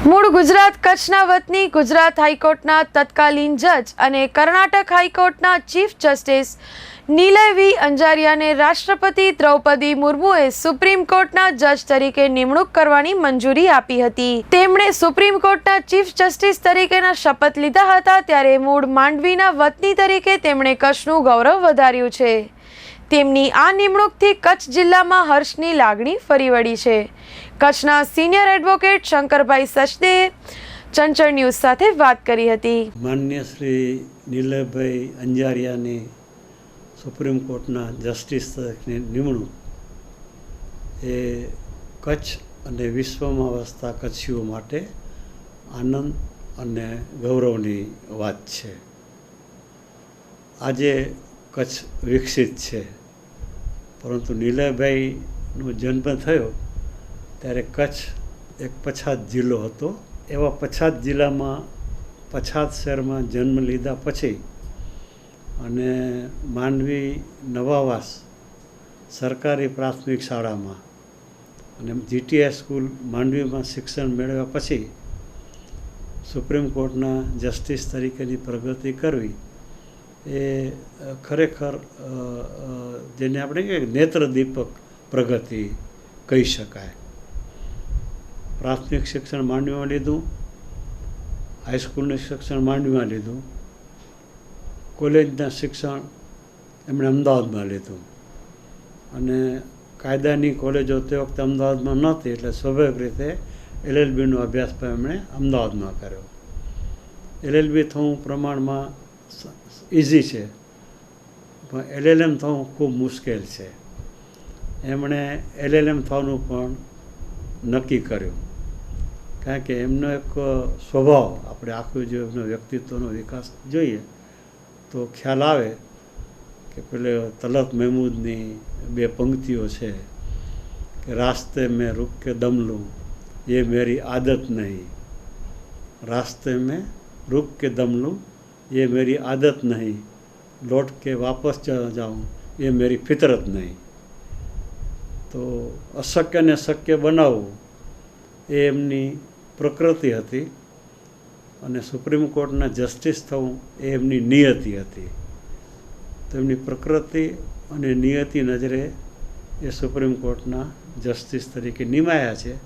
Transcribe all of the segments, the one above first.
મૂળ ગુજરાત કચ્છના વતની ગુજરાત હાઈકોર્ટના તત્કાલીન જજ અને કર્ણાટક હાઈકોર્ટના ચીફ જસ્ટિસ નીલય વી અંજારિયાને રાષ્ટ્રપતિ દ્રૌપદી મુર્મુએ સુપ્રીમ કોર્ટના જજ તરીકે નિમણૂક કરવાની મંજૂરી આપી હતી. તેમણે સુપ્રીમ કોર્ટના ચીફ જસ્ટિસ તરીકેના શપથ લીધા હતા ત્યારે મૂળ માંડવીના વતની તરીકે તેમણે કચ્છનું ગૌરવ વધાર્યું છે. તેમની આ નિમણૂકથી કચ્છ જિલ્લામાં હર્ષની લાગણી ફરી વળી છે. કચ્છના સિનિયર એડવોકેટ શંકરભાઈ સચદેએ ચંચળ ન્યૂઝ સાથે વાત કરી હતી. માન્ય શ્રી નીલભાઈ અંજારિયાની સુપ્રીમ કોર્ટના જસ્ટિસ તરીકેની નિમણૂક એ કચ્છ અને વિશ્વમાં વસતા કચ્છીઓ માટે આનંદ અને ગૌરવની વાત છે. આજે કચ્છ વિકસિત છે. પરંતુ નીલાભાઈનો જન્મ થયો ત્યારે કચ્છ એક પછાત જિલ્લો હતો. એવા પછાત જિલ્લામાં પછાત શહેરમાં જન્મ લીધા પછી અને માંડવી નવાવાસ સરકારી પ્રાથમિક શાળામાં અને જીટીઆઈ સ્કૂલ માંડવીમાં શિક્ષણ મેળવ્યા પછી સુપ્રીમ કોર્ટના જસ્ટિસ તરીકેની પ્રગતિ કરવી એ ખરેખર જેને આપણે કહીએ નેત્રદીપક પ્રગતિ કહી શકાય. પ્રાથમિક શિક્ષણ માંડવીમાં લીધું હાઈસ્કૂલનું શિક્ષણ માંડવીમાં લીધું, કોલેજના શિક્ષણ એમણે અમદાવાદમાં લીધું. અને કાયદાની કોલેજો તે વખતે અમદાવાદમાં નહોતી, એટલે સ્વાભાવિક રીતે એલએલબીનો અભ્યાસ પણ એમણે અમદાવાદમાં કર્યો. એલએલબી થવું પ્રમાણમાં ઇઝી છે. પણ એલએલએમ થવું ખૂબ મુશ્કેલ છે. એમણે એલએલએમ થવાનું પણ નક્કી કર્યું. કારણ કે એમનો એક સ્વભાવ, આપણે આખું જો એમનો વ્યક્તિત્વનો વિકાસ જોઈએ, તો ખ્યાલ આવે કે પેલે તલત મહેમૂદની બે પંક્તિઓ છે કે રાસ્તે મેં રૂક કે દમ લઉં, એ મેરી આદત નહીં. રાસ્તે મેં રૂક કે દમ લઉં ये मेरी आदत नहीं लौट के वापस चला जाऊँ ये मेरी फितरत नहीं તો અશક્યને શક્ય બનાવવું એ એમની પ્રકૃતિ હતી અને સુપ્રીમ કોર્ટના જસ્ટિસ થવું એ એમની નિયતિ હતી. તો એમની પ્રકૃતિ અને નિયતિ નજરે એ સુપ્રીમ કોર્ટના જસ્ટિસ તરીકે નિમાયા છે.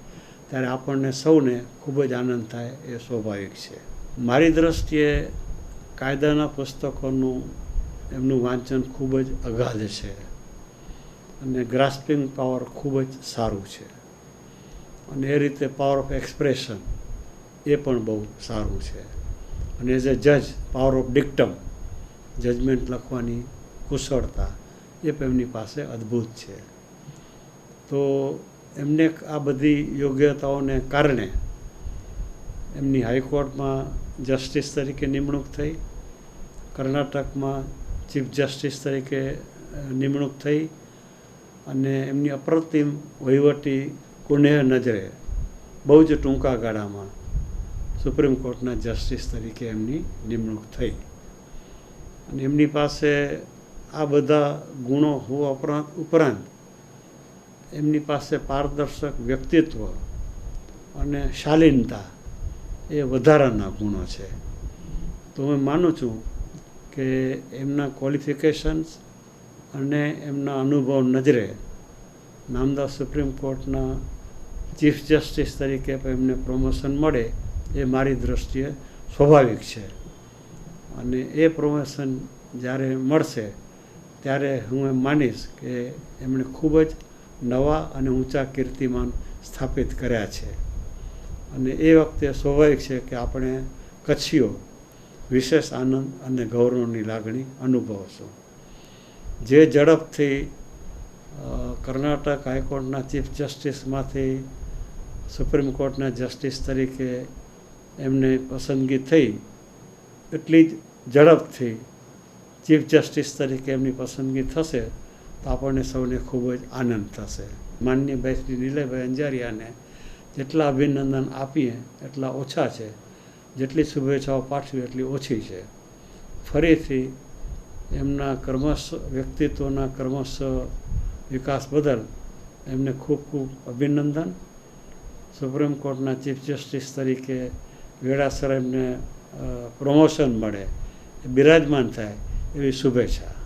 ત્યારે આપણને સૌને ખૂબ જ આનંદ થાય એ સ્વાભાવિક છે. મારી દ્રષ્ટિએ કાયદાના પુસ્તકોનું એમનું વાંચન ખૂબ જ અગાધ છે. અને ગ્રાસ્પિંગ પાવર ખૂબ જ સારું છે. અને એ રીતે પાવર ઓફ એક્સપ્રેશન એ પણ બહુ સારું છે. અને એઝ અ જજ પાવર ઓફ ડિક્ટમ જજમેન્ટ લખવાની કુશળતા એ પણ એમની પાસે અદ્ભુત છે. તો એમને આ બધી યોગ્યતાઓને કારણે એમની હાઈકોર્ટમાં જસ્ટિસ તરીકે નિમણૂક થઈ. કર્ણાટકમાં ચીફ જસ્ટિસ તરીકે નિમણૂક થઈ અને એમની અપ્રતિમ વહીવટી કુનેહ નજરે, બહુ જ ટૂંકા ગાળામાં સુપ્રીમ કોર્ટના જસ્ટિસ તરીકે એમની નિમણૂક થઈ. અને એમની પાસે આ બધા ગુણો હોવા ઉપરાંત ઉપરાંત એમની પાસે પારદર્શક વ્યક્તિત્વ અને શાલીનતા એ વધારાના ગુણો છે. તો હું માનું છું કે એમના ક્વોલિફિકેશન્સ અને એમના અનુભવ નજરે નામદાર સુપ્રીમ કોર્ટના ચીફ જસ્ટિસ તરીકે પણ એમને પ્રમોશન મળે એ મારી દૃષ્ટિએ સ્વાભાવિક છે. અને એ પ્રમોશન જ્યારે મળશે ત્યારે હું એમ માનીશ કે એમણે ખૂબ જ નવા અને ઊંચા કીર્તિમાન સ્થાપિત કર્યા છે. અને એ વખતે સ્વાભાવિક છે કે આપણે કચ્છીઓ વિશેષ આનંદ અને ગૌરવની લાગણી અનુભવશું. જે ઝડપથી કર્ણાટક હાઈકોર્ટના ચીફ જસ્ટિસમાંથી, સુપ્રીમ કોર્ટના જસ્ટિસ તરીકે એમને પસંદગી થઈ, એટલી જ ઝડપથી ચીફ જસ્ટિસ તરીકે એમની પસંદગી થશે, તો આપણને સૌને ખૂબ જ આનંદ થશે. માન્ય ભાઈ શ્રી નીલયભાઈ અંજારિયાને જેટલા અભિનંદન આપીએ, એટલા ઓછા છે. જેટલી શુભેચ્છાઓ પાઠવી એટલી ઓછી છે. ફરીથી એમના કર્મશ વ્યક્તિત્વના કર્મશ વિકાસ બદલ એમને ખૂબ ખૂબ અભિનંદન. સુપ્રીમ કોર્ટના ચીફ જસ્ટિસ તરીકે વેળાસર એમને પ્રમોશન મળે બિરાજમાન થાય એવી શુભેચ્છા.